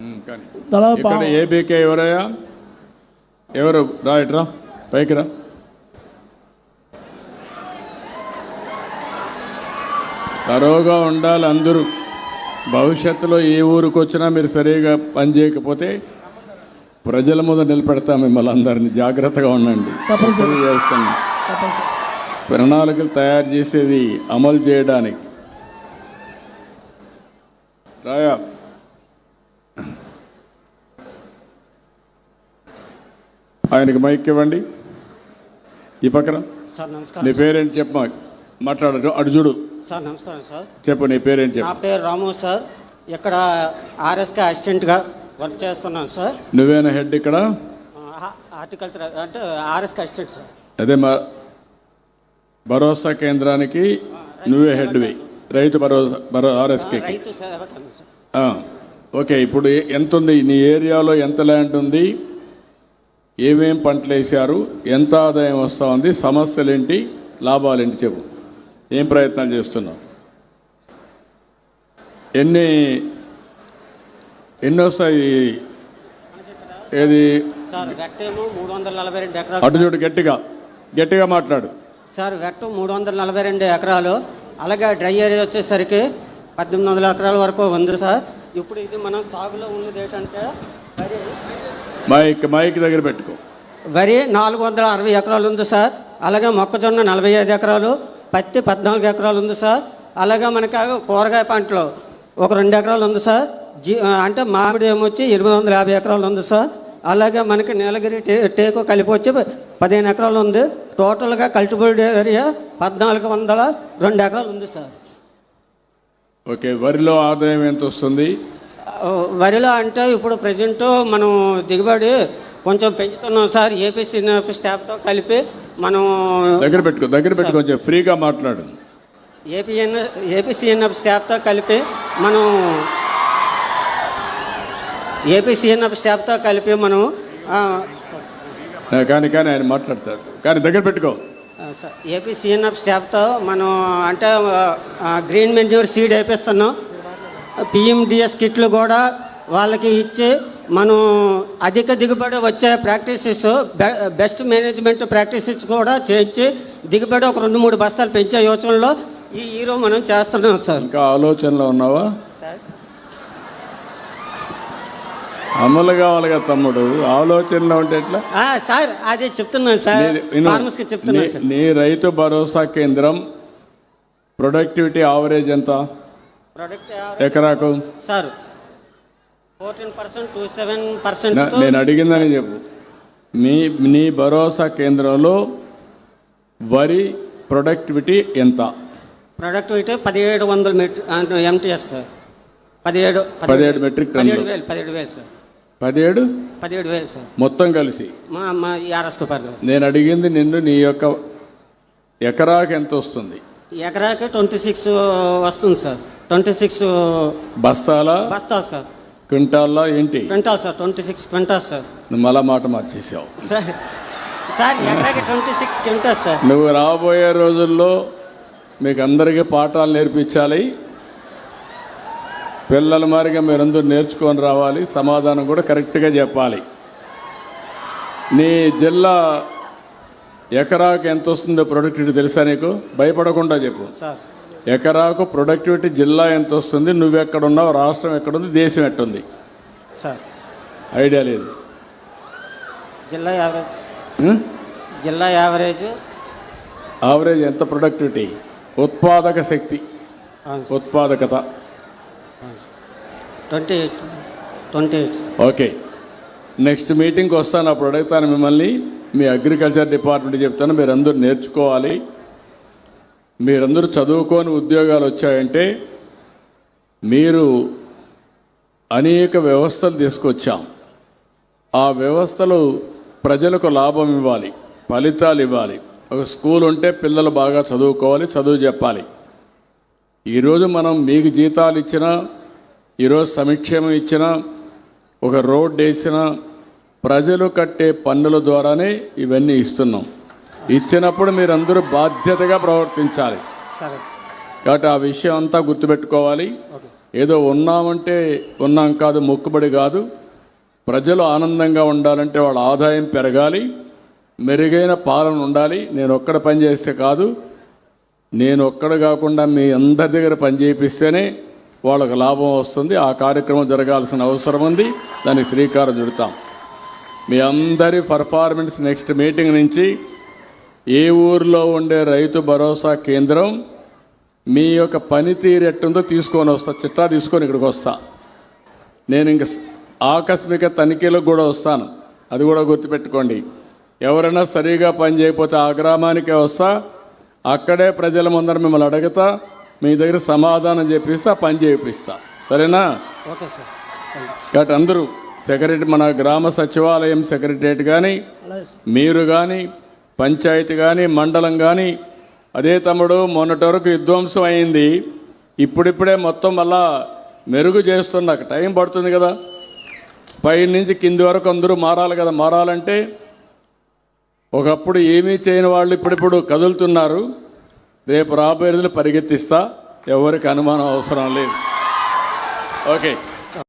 ఇక్కడ ఏబీకే ఎవరయ్యా? ఎవరు? రా ఇట్రా పైకి రా తరోగా ఉండాలి అందరూ. భవిష్యత్తులో ఏ ఊరికి వచ్చినా మీరు సరిగా పనిచేయకపోతే ప్రజల ముందు నిలబెడతా మిమ్మల్ని అందరినీ. జాగ్రత్తగా ఉండండి. తప్పనిసరి. చేస్తున్నాం. ప్రణాళికలు తయారు చేసేది అమలు చేయడానికి. రాయా ఆయనకి మైక్ ఇవ్వండి. ఈ పక్కన సార్ నీ నమస్కారం పేరేంటి చెప్పమా మాట్లాడు అటు చూడు. సార్ నమస్కారం సార్. చెప్పు నీ పేరేంటి నా చెప్పు పేరు రాము సార్. ఇక్కడ ఆర్ఎస్కే అసిస్టెంట్గా వర్క్ చేస్తున్నాను సార్. నువ్వేనా హెడ్ ఇక్కడ? హార్టికల్చర్ అంటే ఆర్ఎస్కే అసిస్టెంట్ సార్. అదే మా భరోసా కేంద్రానికి నువ్వే హెడ్వి. రైతు భరోసా భరో ఆర్ఎస్కే. రైతు ఓకే ఇప్పుడు ఎంత ఉంది నీ ఏరియాలో ఎంత ల్యాండ్ ఉంది? ఏమేం పంటలు వేశారు ఎంత ఆదాయం వస్తూ ఉంది సమస్యలు ఏంటి లాభాలు ఏంటి చెప్పు. ఏం ప్రయత్నాలు చేస్తున్నావు? ఎన్ని ఎన్ని వస్తాయి? ఏది? అటు చూడు గట్టిగా గట్టిగా మాట్లాడు. సార్ వెట్టు మూడు వందల నలభై రెండు ఎకరాలు అలాగే డ్రై ఏరియా వచ్చేసరికి పద్దెనిమిది వందల ఎకరాల వరకు ఉంది సార్. ఇప్పుడు ఇది మనం సాగులో ఉన్నది ఏంటంటే మైక్ మైక్ దగ్గర పెట్టుకో. వరి నాలుగు వందల అరవై ఎకరాలు ఉంది సార్. అలాగే మొక్కజొన్న నలభై ఐదు ఎకరాలు పత్తి పద్నాలుగు ఎకరాలు ఉంది సార్. అలాగే మనకి కూరగాయ పంటలు ఒక రెండు ఎకరాలు ఉంది సార్. జీ అంటే మామిడి ఏమొచ్చి ఎనిమిది వందల యాభై ఎకరాలు ఉంది సార్. అలాగే మనకి నీలగిరి టే టేకు కలిపి వచ్చి పదిహేను ఎకరాలు ఉంది. టోటల్గా కల్టిబుల్డ్ ఏరియా పద్నాలుగు వందల రెండు ఎకరాలు ఉంది సార్. ఓకే వరిలో ఆదాయం ఎంత వస్తుంది? వరిలో అంటే ఇప్పుడు ప్రజెంట్ మనం దిగుబడి కొంచెం పెంచుతున్నాం సార్ ఏపీసీ స్టాఫ్తో కలిపి మనం దగ్గర పెట్టుకో దగ్గర పెట్టుకో కొంచెం ఫ్రీగా మాట్లాడు. ఏపీఎన్ ఏపీసీఎన్ఎఫ్ స్టాఫ్తో కలిపి మనం ఏపీసీఎన్ఎఫ్ స్టాఫ్తో కలిపి మనం కానీ కానీ ఆయన మాట్లాడతాడు. కానీ దగ్గర పెట్టుకో. ఏపీసీఎన్ఎఫ్ స్టాఫ్తో మనం అంటే గ్రీన్ మెన్యూర్ సీడ్ వేపిస్తున్నాం. పిఎండిఎస్ కిట్లు కూడా వాళ్ళకి ఇచ్చి మనం అధిక దిగుబడి వచ్చే ప్రాక్టీసెస్ బె- బెస్ట్ మేనేజ్మెంట్ ప్రాక్టీసెస్ కూడా చేయించి దిగుబడి ఒక రెండు మూడు బస్తాలు పెంచే యోచనలో ఈ హీరో మనం చేస్తున్నాం సార్. ఇంకా ఆలోచనలో ఉన్నావా? సార్. అమలు కావాలిగా తమ్ముడు. ఆలోచనలో ఉంటే ఎట్లా? ఆ, సార్ అదే చెప్తున్నాను సార్. ఫార్మర్స్కి చెప్తున్నాను నీ- సార్. నీ రైతు భరోసా కేంద్రం ప్రొడక్టివిటీ ఆవరేజ్ ఎంత? ఎకరాకు sir fourteen percent to seven percent నేను అడిగిందని చెప్పు. మీ నీ భరోసా కేంద్రంలో వరి ప్రొడక్టివిటీ ఎంత? ప్రొడక్టివిటీ పదిహేడు వందల మెట్రిక్ ఎంటీఎస్ సార్. పదిహేడు పదిహేడు మెట్రిక్. పదిహేడు వేలు పదిహేడు వేలు సార్. పదిహేడు? పదిహేడు వేలు సార్. మొత్తం కలిసి. మా మా ఆర్ఎస్కు పరిధి నేను అడిగింది నిన్ను నీ యొక్క ఎకరాకు ఎంత వస్తుంది? ఎకరాకి ట్వంటీ సిక్స్ వస్తుంది సార్. ట్వంటీ సిక్స్ బస్తాలా? బస్తాలు సార్. క్వింటాల్లా ఏంటి? Quintal sir twenty six quintal sir. నువ్వు మళ్ళా మాట మార్చేసావు. సార్ సార్ ఎకరాకి ట్వంటీ సిక్స్ క్వింటాల్ సార్. నువ్వు రాబోయే రోజుల్లో మీకు అందరికీ పాఠాలు నేర్పించాలి. పిల్లల మారిగా మీరందరూ నేర్చుకొని రావాలి. సమాధానం కూడా కరెక్ట్గా చెప్పాలి. నీ జిల్లా ఎకరాకు ఎంత వస్తుందో ప్రొడక్టివిటీ తెలుసా నీకు? భయపడకుండా చెప్పు. సార్. ఎకరాకు ప్రొడక్టివిటీ జిల్లా ఎంత వస్తుంది? నువ్వు ఎక్కడున్నావు రాష్ట్రం ఎక్కడుంది? దేశం ఎట్టుంది? సార్. ఐడియా లేదు. జిల్లా యావరేజ్? జిల్లా యావరేజ్. ఆవరేజ్ ఎంత ప్రొడక్టివిటీ? ఉత్పాదక శక్తి. ఉత్పాదకత. Twenty eight. Twenty eight okay. Next మీటింగ్కి వస్తాను అప్పుడు అడుగుతాను మిమ్మల్ని. మీ అగ్రికల్చర్ డిపార్ట్మెంట్ చెప్తాను మీరందరూ నేర్చుకోవాలి. మీరందరూ చదువుకొని ఉద్యోగాలు వచ్చాయంటే మీరు అనేక వ్యవస్థలు తీసుకొచ్చాం. ఆ వ్యవస్థలు ప్రజలకు లాభం ఇవ్వాలి ఫలితాలు ఇవ్వాలి. ఒక స్కూల్ ఉంటే పిల్లలు బాగా చదువుకోవాలి చదువు చెప్పాలి. ఈరోజు మనం మీకు జీతాలు ఇచ్చినా ఈరోజు సంక్షేమం ఇచ్చినా ఒక రోడ్ వేసినా ప్రజలు కట్టే పన్నుల ద్వారానే ఇవన్నీ ఇస్తున్నాం. ఇచ్చినప్పుడు మీరందరూ బాధ్యతగా ప్రవర్తించాలి. కాబట్టి ఆ విషయం అంతా గుర్తుపెట్టుకోవాలి. ఏదో ఉన్నామంటే ఉన్నాం కాదు మొక్కుబడి కాదు. ప్రజలు ఆనందంగా ఉండాలంటే వాళ్ళ ఆదాయం పెరగాలి. మెరుగైన పాలన ఉండాలి. నేను ఒక్కడ పని చేస్తే కాదు. నేను ఒక్కడ కాకుండా మీ అందరి దగ్గర పని చేయిస్తేనే వాళ్ళకు లాభం వస్తుంది. ఆ కార్యక్రమం జరగాల్సిన అవసరం ఉంది. దానికి శ్రీకారం చుడతాం. మీ అందరి పర్ఫార్మెన్స్ నెక్స్ట్ మీటింగ్ నుంచి ఏ ఊర్లో ఉండే రైతు భరోసా కేంద్రం మీ యొక్క పనితీరు ఎట్టుందో తీసుకొని వస్తా చిట్టా తీసుకొని ఇక్కడికి వస్తా. నేను ఇంక ఆకస్మిక తనిఖీలకు కూడా వస్తాను. అది కూడా గుర్తుపెట్టుకోండి. ఎవరైనా సరిగా పని చేయకపోతే ఆ గ్రామానికే వస్తా అక్కడే ప్రజల ముందర మిమ్మల్ని అడుగుతా మీ దగ్గర సమాధానం చెప్పిస్తా పని చేయిస్తా సరేనా? Okay sir. కాబట్టి అందరూ సెక్రటరీ మన గ్రామ సచివాలయం సెక్రటరియట్ కానీ మీరు కానీ పంచాయతీ కానీ మండలం కానీ అదే తమ్ముడు మొన్నటి వరకు విధ్వంసం అయింది. ఇప్పుడిప్పుడే మొత్తం మళ్ళా మెరుగు చేస్తున్నా టైం పడుతుంది కదా. పై నుంచి కింది వరకు అందరూ మారాలి కదా. మారాలంటే ఒకప్పుడు ఏమీ చేయని వాళ్ళు ఇప్పుడిప్పుడు కదులుతున్నారు. రేపు రాబోయే రోజులు పరిగెత్తిస్తా. ఎవరికి అనుమానం అవసరం లేదు. ఓకే.